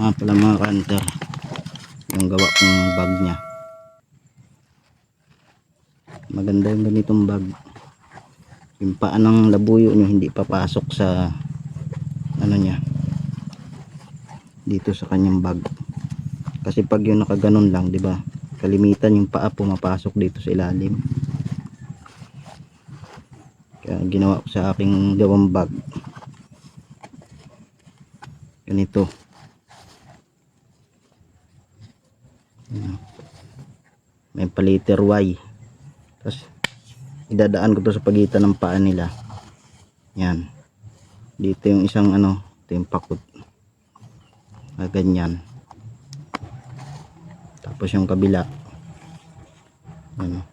Mga pala mga kanter. Yung gawa kong bag niya. Maganda yung ganitong bag. Yung paa ng labuyo nyo hindi papasok sa ano niya. Dito sa kanyang bag. Kasi pag yung nakaganon lang, di ba? Kalimitan yung paa pumapasok dito sa ilalim. Kaya ginawa ko sa aking gawang bag. Ganito. May paliter Y. Tapos idadaan ko to sa pagitan ng paa nila. Yan. Dito yung isang ano, ito yung pakot. Ah, ganyan. Tapos yung kabila. Ano.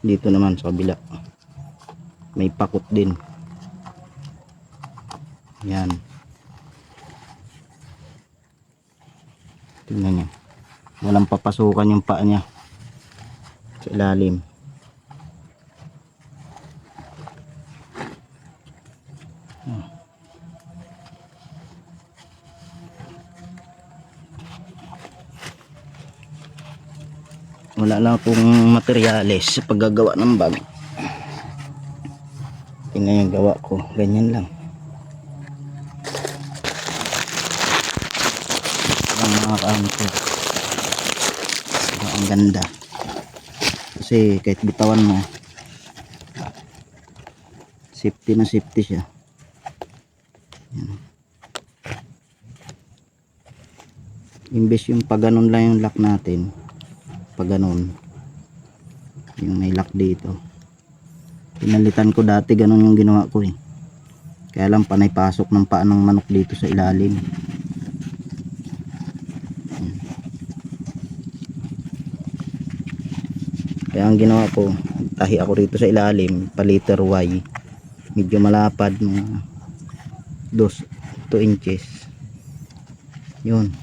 Dito naman sa kabila. May pakot din. Yan. Tingnan nyo. Walang papasukan yung paa niya. Sa ilalim. Wala lang akong materyales sa paggagawa ng bag. Tingnan yung gawa ko. Ganyan lang. Ang mga ganda. Kasi kahit bitawan mo, safety na safety siya. Yan. Imbes yung pag ganun lang yung lock natin, pag ganun, yung may lock dito. Pinalitan ko dati ganun yung ginawa ko eh. Kaya lang panay pasok ng paa ng manok dito sa ilalim. Kaya ang ginawa ko, tahi ako rito sa ilalim, paliter Y. Medyo malapad, mga 2, 2 inches. Yun.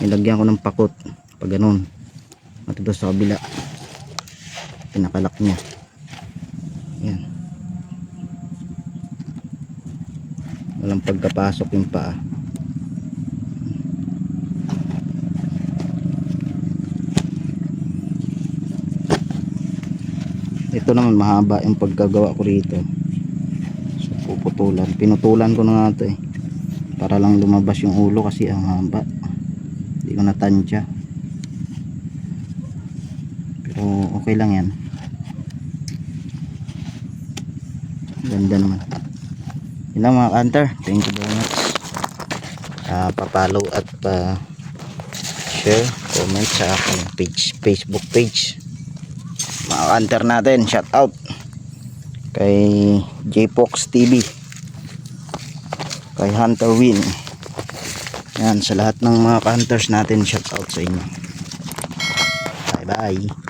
Nilagyan ko ng pakot, pag ganun. At ito sa kabila. Pinakalak niya. Yan. Walang pagkapasok yung paa. Ito naman mahaba yung pagkagawa ko rito. So puputulan. Pinutulan ko na nga ito eh. Para lang lumabas yung ulo kasi ang haba. Hindi ko natansya. Pero okay lang yan. Ganda naman. Yun lang mga kanter thank you very much. Uh, papalo at pa share comment sa aking page facebook page mga hunter natin shout out. Kay JPox TV kay Hunter Win. Yan sa lahat ng mga hunters natin shout out sa inyo. Bye bye